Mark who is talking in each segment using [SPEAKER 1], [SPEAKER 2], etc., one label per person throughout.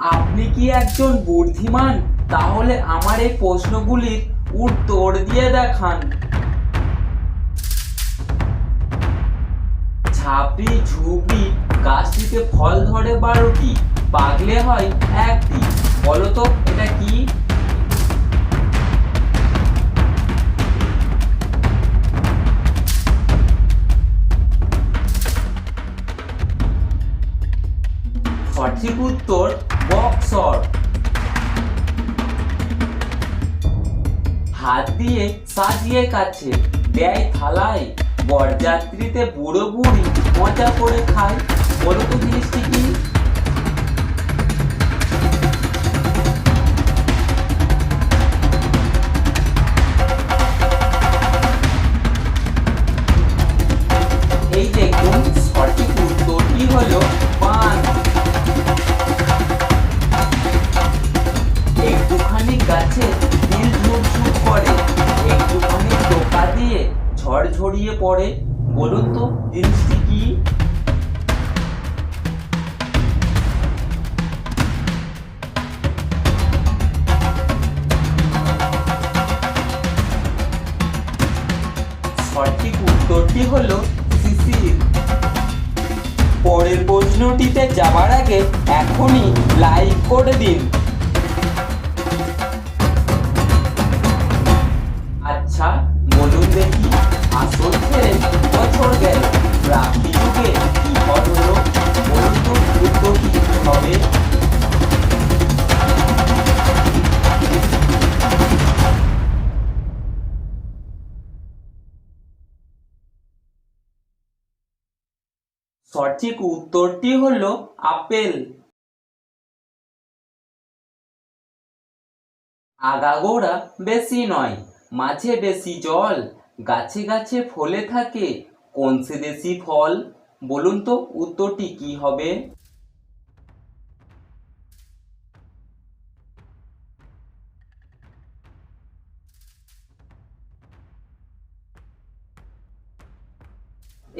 [SPEAKER 1] আপনি কি একজন বুদ্ধিমান? তাহলে আমার এই প্রশ্নগুলির উত্তর দিয়ে দেখান। ঝাপড়ি ঝুপড়ি গাছটিতে ফল ধরে বারোটি, পাগলে হয় একটি। বলো তো এটা কি? সঠিক উত্তর হাত দিয়ে সাজিয়ে কাছে দেয় থালায় বরযাত্রীতে বুড়ো বুড়ি মজা করে খায়। তো জিনিসটি ঝড় ঝরিয়ে পড়ে, বলুন তো জিনিসটি কি? সঠিক উত্তরটি হলো শিশির পরের প্রশ্নটিতে যাবার আগে এখনই লাইক করে দিন। সঠিক উত্তরটি হল আপেল। আগাগোড়া বেশি নয়, মাঝে বেশি জল, গাছে গাছে ফলে থাকে। কোন সে দেশি ফল? বলুন তো উত্তরটি কি হবে?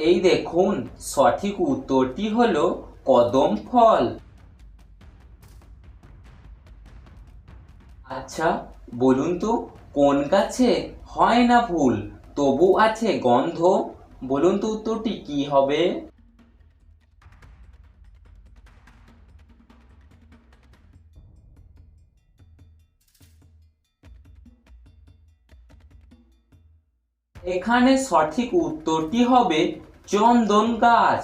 [SPEAKER 1] এই দেখুন, সঠিক উত্তরটি হলো কদম ফল। আচ্ছা বলুন তো, কোন গাছে হয় না ফুল? তবু আছে গন্ধ। বলুন তো উত্তরটি কি হবে? এখানে সঠিক উত্তরটি হবে চন্দন গাছ।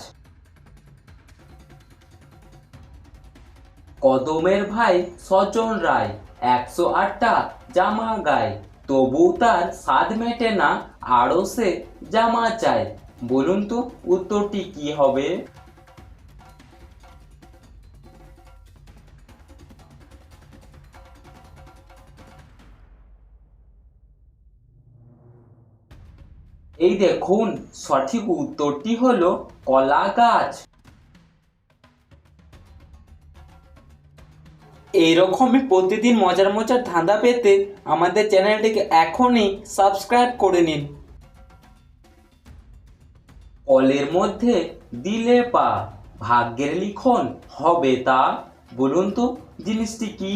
[SPEAKER 1] কদমের ভাই সজন রায়, একশো আটটা জামা গায়। তবু তার স্বাদ মেটে না, আরও সে জামা চায়। বলুন তো, উত্তরটি কি হবে? এই দেখুন, সঠিক উত্তরটি হলো কলা গাছ। এইরকমই প্রতিদিন মজার মজার ধাঁধা পেতে আমাদের চ্যানেলটিকে এখনই সাবস্ক্রাইব করে নিন। কলের মধ্যে দিলে পা, ভাগ্যের লিখন হবে তা? বলুন তো, জিনিসটি কি?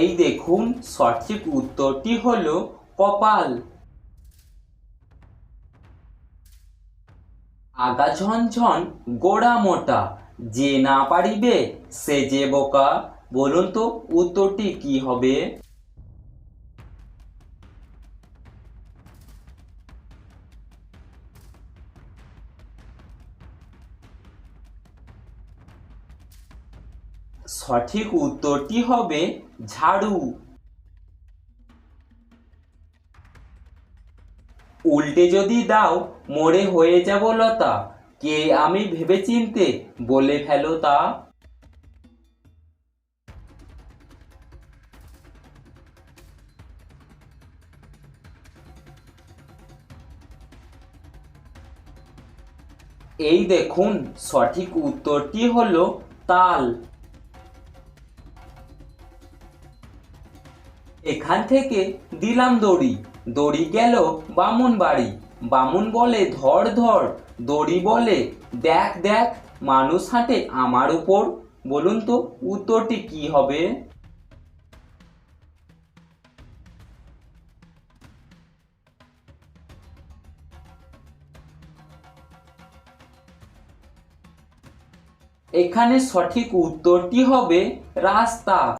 [SPEAKER 1] এই দেখুন সঠিক উত্তরটি হল কপাল। আগা ঝনঝন, গোড়া মোটা, যে না পারিবে সে যে বোকা। বলুন তো উত্তরটি কি হবে? সঠিক উত্তরটি হবে ঝাড়ু। উল্টে যদি দাও মোড়ে হয়ে যাব লতা। কে আমি ভেবে চিনতে বলে ফেলো তা? এই দেখুন, সঠিক উত্তরটি হলো তাল। এখান থেকে দিলাম দড়ি। দড়ি গেল বামুন বাড়ি। বামুন বলে, ধর ধর। দড়ি বলে, দেখ দেখ, মানুষ হাঁটে আমার উপর। বলুন তো, উত্তরটি কি হবে? এখানে সঠিক উত্তরটি হবে রাস্তা।